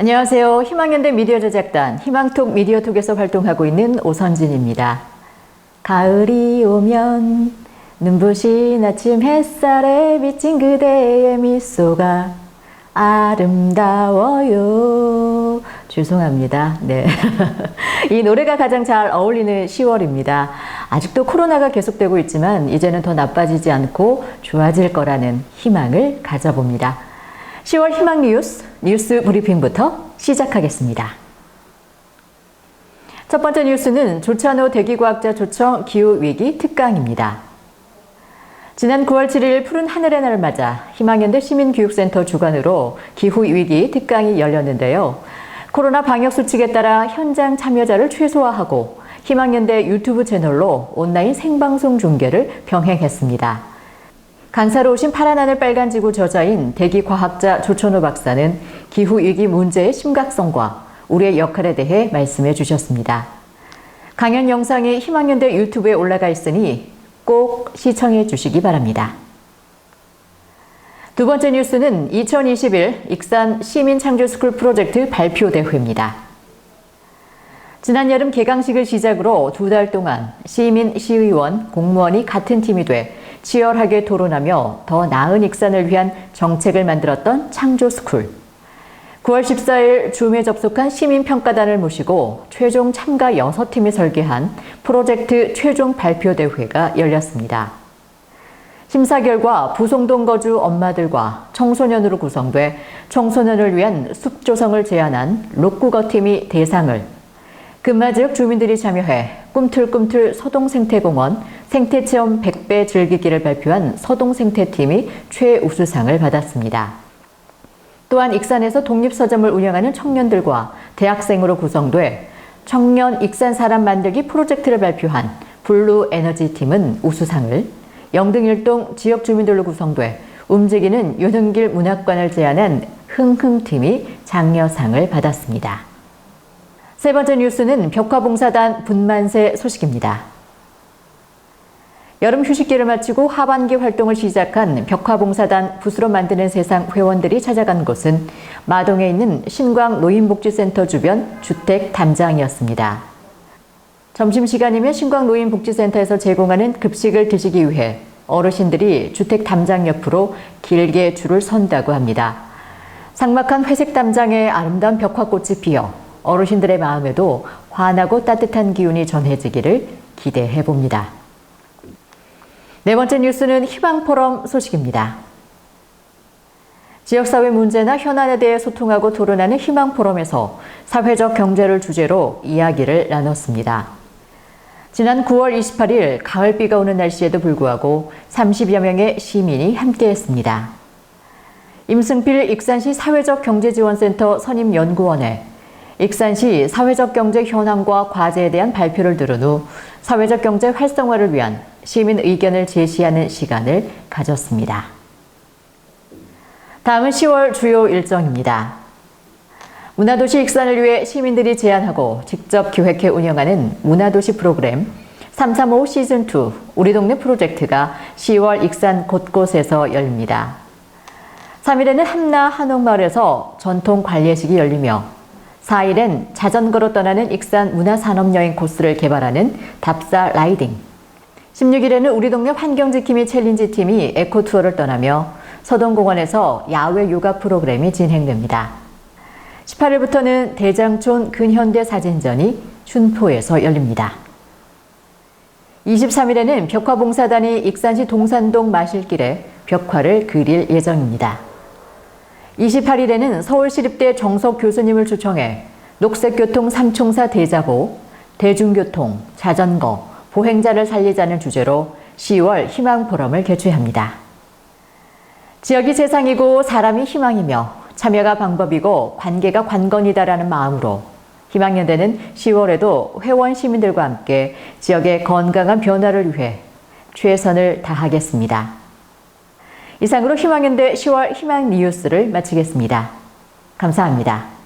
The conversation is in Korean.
안녕하세요. 희망연대 미디어 제작단 희망톡 미디어톡에서 활동하고 있는 오선진입니다. 가을이 오면 눈부신 아침 햇살에 비친 그대의 미소가 아름다워요. 죄송합니다. 네. 이 노래가 가장 잘 어울리는 10월입니다. 아직도 코로나가 계속되고 있지만 이제는 더 나빠지지 않고 좋아질 거라는 희망을 가져봅니다. 10월 희망 뉴스, 뉴스 브리핑부터 시작하겠습니다. 첫 번째 뉴스는 조찬호 대기과학자 초청 기후위기 특강입니다. 지난 9월 7일 푸른 하늘의 날을 맞아 희망연대 시민교육센터 주관으로 기후위기 특강이 열렸는데요. 코로나 방역 수칙에 따라 현장 참여자를 최소화하고 희망연대 유튜브 채널로 온라인 생방송 중계를 병행했습니다. 강사로 오신 파란 하늘 빨간 지구 저자인 대기 과학자 조천호 박사는 기후위기 문제의 심각성과 우리의 역할에 대해 말씀해 주셨습니다. 강연 영상이 희망연대 유튜브에 올라가 있으니 꼭 시청해 주시기 바랍니다. 두 번째 뉴스는 2021 익산 시민 창조 스쿨 프로젝트 발표 대회입니다. 지난 여름 개강식을 시작으로 두 달 동안 시민, 시의원, 공무원이 같은 팀이 돼 치열하게 토론하며 더 나은 익산을 위한 정책을 만들었던 창조스쿨. 9월 14일 줌에 접속한 시민평가단을 모시고 최종 참가 6팀이 설계한 프로젝트 최종 발표 대회가 열렸습니다. 심사 결과 부송동 거주 엄마들과 청소년으로 구성돼 청소년을 위한 숲 조성을 제안한 록구거 팀이 대상을 금마 지역 주민들이 참여해 꿈틀꿈틀 서동생태공원 생태 체험 100배 즐기기를 발표한 서동 생태팀이 최우수상을 받았습니다. 또한 익산에서 독립서점을 운영하는 청년들과 대학생으로 구성돼 청년 익산 사람 만들기 프로젝트를 발표한 블루 에너지 팀은 우수상을, 영등일동 지역 주민들로 구성돼 움직이는 윤흥길 문학관을 제안한 흥흥팀이 장려상을 받았습니다. 세 번째 뉴스는 벽화봉사단 분만세 소식입니다. 여름 휴식기를 마치고 하반기 활동을 시작한 벽화봉사단 부스로 만드는 세상 회원들이 찾아간 곳은 마동에 있는 신광 노인복지센터 주변 주택 담장이었습니다. 점심시간이면 신광 노인복지센터에서 제공하는 급식을 드시기 위해 어르신들이 주택 담장 옆으로 길게 줄을 선다고 합니다. 상막한 회색 담장에 아름다운 벽화꽃이 피어 어르신들의 마음에도 환하고 따뜻한 기운이 전해지기를 기대해 봅니다. 네 번째 뉴스는 희망포럼 소식입니다. 지역사회 문제나 현안에 대해 소통하고 토론하는 희망포럼에서 사회적 경제를 주제로 이야기를 나눴습니다. 지난 9월 28일 가을비가 오는 날씨에도 불구하고 30여 명의 시민이 함께했습니다. 임승필 익산시 사회적 경제지원센터 선임연구원에 익산시 사회적 경제 현황과 과제에 대한 발표를 들은 후 사회적 경제 활성화를 위한 시민 의견을 제시하는 시간을 가졌습니다. 다음은 10월 주요 일정입니다. 문화도시 익산을 위해 시민들이 제안하고 직접 기획해 운영하는 문화도시 프로그램 335 시즌2 우리 동네 프로젝트가 10월 익산 곳곳에서 열립니다. 3일에는 함나 한옥마을에서 전통 관례식이 열리며 4일엔 자전거로 떠나는 익산 문화산업여행 코스를 개발하는 답사 라이딩 16일에는 우리 동네 환경지킴이 챌린지 팀이 에코투어를 떠나며 서동공원에서 야외 요가 프로그램이 진행됩니다. 18일부터는 대장촌 근현대 사진전이 춘포에서 열립니다. 23일에는 벽화봉사단이 익산시 동산동 마실길에 벽화를 그릴 예정입니다. 28일에는 서울시립대 정석 교수님을 초청해 녹색교통 삼총사 대자보, 대중교통, 자전거, 보행자를 살리자는 주제로 10월 희망 포럼을 개최합니다. 지역이 세상이고 사람이 희망이며 참여가 방법이고 관계가 관건이다라는 마음으로 희망연대는 10월에도 회원 시민들과 함께 지역의 건강한 변화를 위해 최선을 다하겠습니다. 이상으로 희망연대 10월 희망 뉴스를 마치겠습니다. 감사합니다.